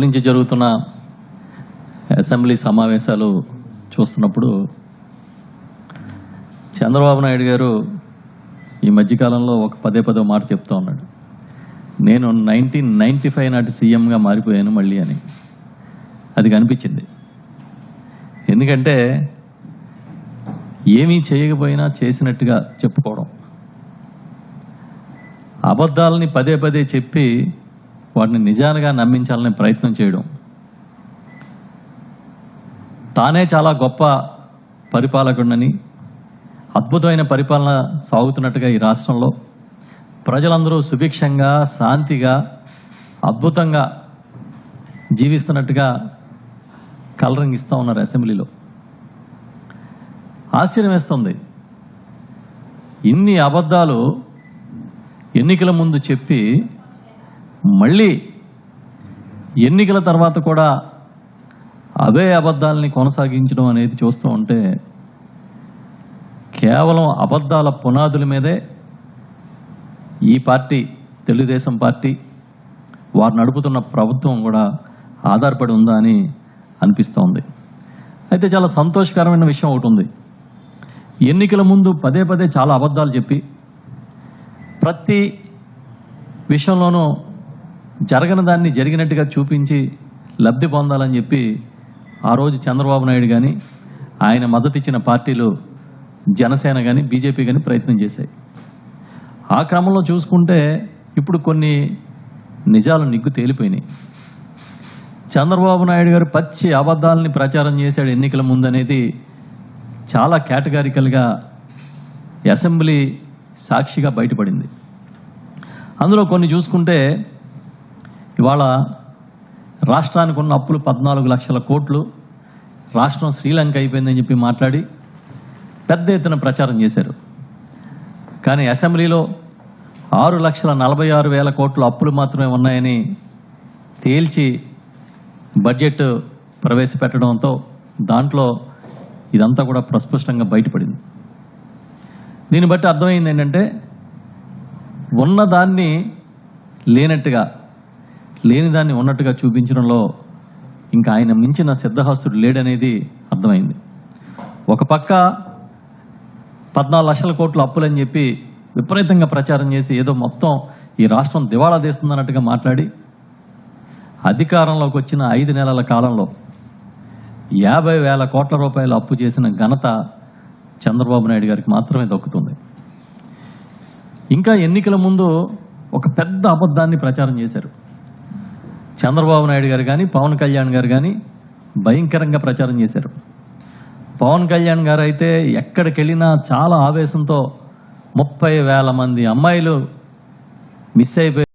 నుంచి జరుగుతున్న అసెంబ్లీ సమావేశాలు చూస్తున్నప్పుడు చంద్రబాబు నాయుడు గారు ఈ మధ్యకాలంలో ఒక పదే పదో మాట చెప్తా ఉన్నాడు. నేను నైన్టీన్ నైన్టీ ఫైవ్ నాటి సీఎంగా మారిపోయాను మళ్ళీ అని. అది కనిపించింది. ఎందుకంటే ఏమీ చేయకపోయినా చేసినట్టుగా చెప్పుకోవడం. అబద్ధాలని పదే పదే చెప్పి వాటిని నిజాలుగా నమ్మించాలనే ప్రయత్నం చేయడం. తానే చాలా గొప్ప పరిపాలకుడినని అద్భుతమైన పరిపాలన సాగుతున్నట్టుగా ఈ రాష్ట్రంలో ప్రజలందరూ సుభిక్షంగా శాంతిగా అద్భుతంగా జీవిస్తున్నట్టుగా కలరింగ్ ఇస్తూ ఉన్నారు అసెంబ్లీలో. ఆశ్చర్యం వేస్తుంది. ఇన్ని అబద్ధాలు ఎన్నికల ముందు చెప్పి మళ్ళీ ఎన్నికల తర్వాత కూడా అవే అబద్ధాలని కొనసాగించడం అనేది చూస్తూ ఉంటే కేవలం అబద్ధాల పునాదుల మీదే ఈ పార్టీ తెలుగుదేశం పార్టీ వారు నడుపుతున్న ప్రభుత్వం కూడా ఆధారపడి ఉందా అని అనిపిస్తోంది అయితే చాలా సంతోషకరమైన విషయం ఒకటి ఉంది. ఎన్నికల ముందు పదే పదే చాలా అబద్ధాలు చెప్పి ప్రతి విషయంలోనూ జరగని దాన్ని జరిగినట్టుగా చూపించి లబ్ధి పొందాలని చెప్పి ఆ రోజు చంద్రబాబు నాయుడు కానీ ఆయన మద్దతిచ్చిన పార్టీలు జనసేన కానీ బీజేపీ కానీ ప్రయత్నం చేశాయి. ఆ క్రమంలో చూసుకుంటే ఇప్పుడు కొన్ని నిజాలు నిగ్గు తేలిపోయినాయి. చంద్రబాబు నాయుడు గారు పచ్చి అబద్ధాలని ప్రచారం చేశాడు ఎన్నికల ముందనేది చాలా కేటగారికల్గా అసెంబ్లీ సాక్షిగా బయటపడింది. అందులో కొన్ని చూసుకుంటే ఇవాళ రాష్ట్రానికి ఉన్న అప్పులు పద్నాలుగు లక్షల కోట్లు. రాష్ట్రం శ్రీలంక అయిపోయిందని చెప్పి మాట్లాడి పెద్ద ఎత్తున ప్రచారం చేశారు. కానీ అసెంబ్లీలో ఆరు లక్షల నలభై ఆరు వేల కోట్లు అప్పులు మాత్రమే ఉన్నాయని తేల్చి బడ్జెట్ ప్రవేశపెట్టడంతో దాంట్లో ఇదంతా కూడా ప్రస్పష్టంగా బయటపడింది. దీన్ని బట్టి అర్థమైంది ఏంటంటే ఉన్నదాన్ని లేనట్టుగా లేని దాన్ని ఉన్నట్టుగా చూపించడంలో ఇంకా ఆయన మించిన సిద్ధహస్తుడు లేడనేది అర్థమైంది. ఒక పక్క పద్నాలుగు లక్షల కోట్లు అప్పులని చెప్పి విపరీతంగా ప్రచారం చేసి ఏదో మొత్తం ఈ రాష్ట్రం దివాళా తీస్తుందన్నట్టుగా మాట్లాడి అధికారంలోకి వచ్చిన ఐదు నెలల కాలంలో యాభై వేల కోట్ల రూపాయలు అప్పు చేసిన ఘనత చంద్రబాబు నాయుడు గారికి మాత్రమే దక్కుతుంది. ఇంకా ఎన్నికల ముందు ఒక పెద్ద అబద్ధాన్ని ప్రచారం చేశారు. చంద్రబాబు నాయుడు గారు కానీ పవన్ కళ్యాణ్ గారు కానీ భయంకరంగా ప్రచారం చేశారు. పవన్ కళ్యాణ్ గారు అయితే ఎక్కడికి వెళ్ళినా చాలా ఆవేశంతో ముప్పై వేల మంది అమ్మాయిలు మిస్ అయిపోయి